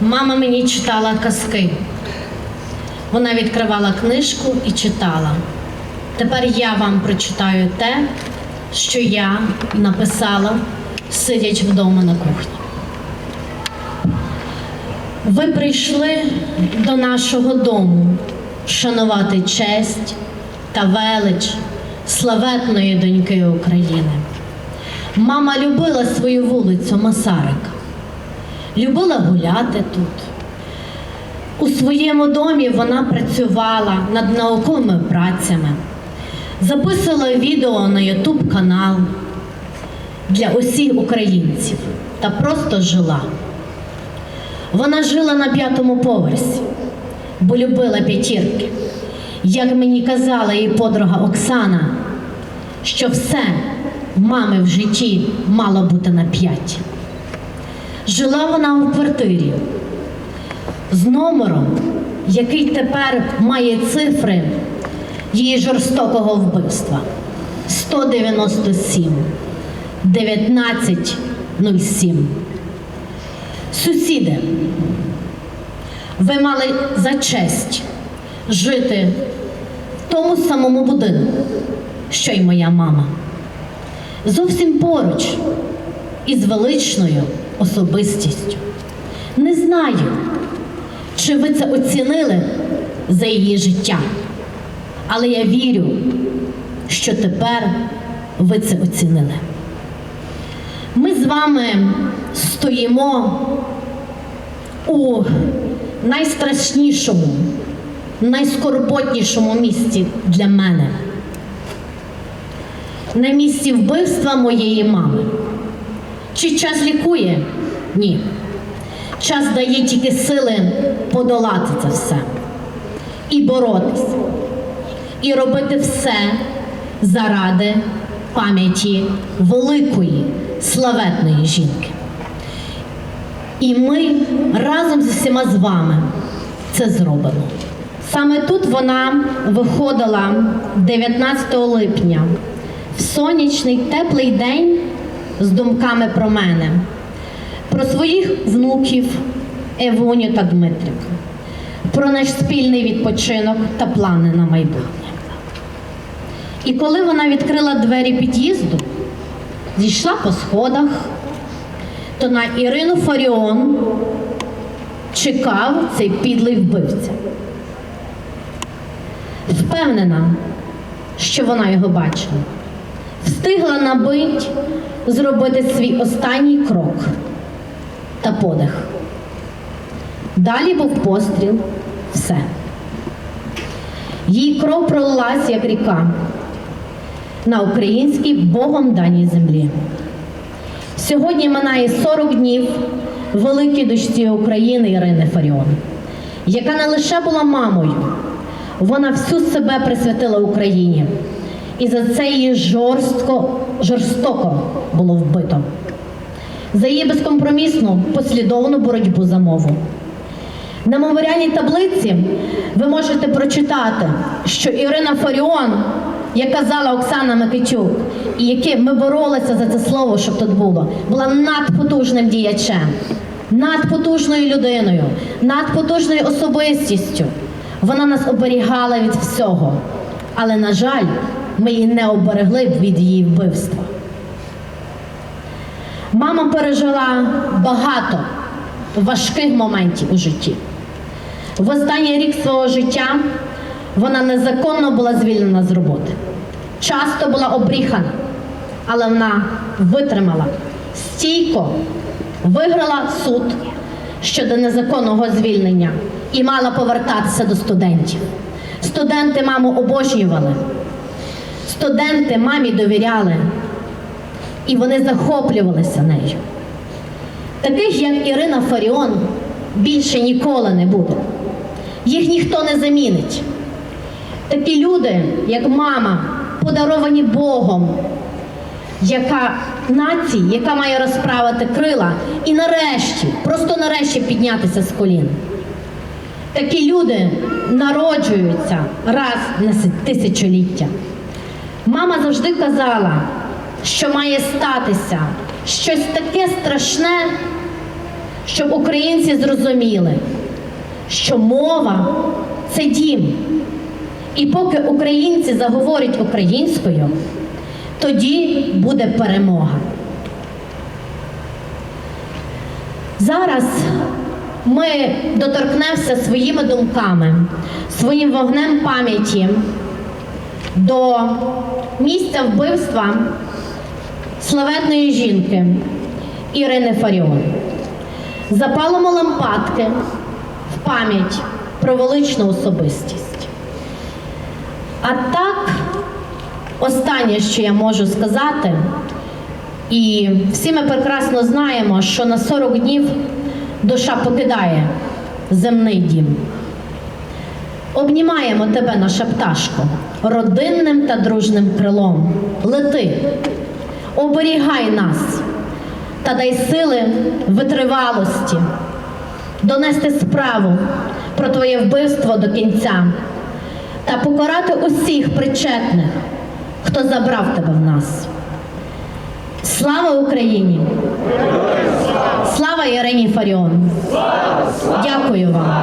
Мама мені читала казки. Вона відкривала книжку і читала. Тепер я вам прочитаю те, що я написала, сидячи вдома на кухні. Ви прийшли до нашого дому шанувати честь та велич славетної доньки України. Мама любила свою вулицю Масарика, любила гуляти тут. У своєму домі вона працювала над науковими працями, записувала відео на Ютуб канал для усіх українців та просто жила. Вона жила на п'ятому поверсі, бо любила п'ятірки. Як мені казала її подруга Оксана, що все мами в житті мало бути на п'ять. Жила вона у квартирі з номером, який тепер має цифри її жорстокого вбивства 197 1907. Сусіди, ви мали за честь жити в тому самому будинку, що й моя мама. Зовсім поруч із величною особистістю. Не знаю, чи ви це оцінили за її життя, але я вірю, що тепер ви це оцінили. Ми з вами стоїмо у найстрашнішому, найскорботнішому місці для мене. На місці вбивства моєї мами. Чи час лікує? Ні. Час дає тільки сили подолати це все і боротися, і робити все заради пам'яті великої славетної жінки. І ми разом з усіма з вами це зробимо. Саме тут вона виходила 19 липня в сонячний теплий день з думками про мене, про своїх внуків Евоню та Дмитрика, про наш спільний відпочинок та плани на майбутнє. І коли вона відкрила двері під'їзду, зійшла по сходах, то на Ірину Фаріон чекав цей підлий вбивця. Впевнена, що вона його бачила. Встигла на бить зробити свій останній крок та подих. Далі був постріл, все. Її кров пролилась, як ріка, на українській Богом даній землі. Сьогодні минає 40 днів великій дочці України Ірини Фаріон, яка не лише була мамою, вона всю себе присвятила Україні. І за це її жорстко, жорстоко було вбито. За її безкомпромісну послідовну боротьбу за мову. На меморіальній таблиці ви можете прочитати, що Ірина Фаріон, як казала Оксана Микитюк, і яке ми боролися за це слово, щоб тут було, була надпотужним діячем, надпотужною людиною, надпотужною особистістю. Вона нас оберігала від всього. Але, на жаль, ми її не оберегли від її вбивства. Мама пережила багато важких моментів у житті. В останній рік свого життя вона незаконно була звільнена з роботи. Часто була обріхана, але вона витримала стійко, виграла суд щодо незаконного звільнення і мала повертатися до студентів. Студенти маму обожнювали, студенти мамі довіряли, і вони захоплювалися нею. Таких, як Ірина Фаріон, більше ніколи не буде. Їх ніхто не замінить. Такі люди, як мама, подаровані Богом, яка нації, яка має розправити крила і нарешті, просто нарешті піднятися з колін. Такі люди народжуються раз на тисячоліття. Мама завжди казала, що має статися щось таке страшне, щоб українці зрозуміли, що мова це дім. І поки українці заговорять українською, тоді буде перемога. Зараз ми доторкнемося своїми думками, своїм вогнем пам'яті до місця вбивства славетної жінки Ірини Фаріон. Запалимо лампадки в пам'ять про величну особистість. А так, останнє, що я можу сказати, і всі ми прекрасно знаємо, що на 40 днів душа покидає земний дім. Обнімаємо тебе, наша пташко, родинним та дружним крилом. Лети, оберігай нас та дай сили витривалості, донести справу про твоє вбивство до кінця та покарати усіх причетних, хто забрав тебе в нас. Слава Україні! Слава Ірині Фаріон! Дякую вам!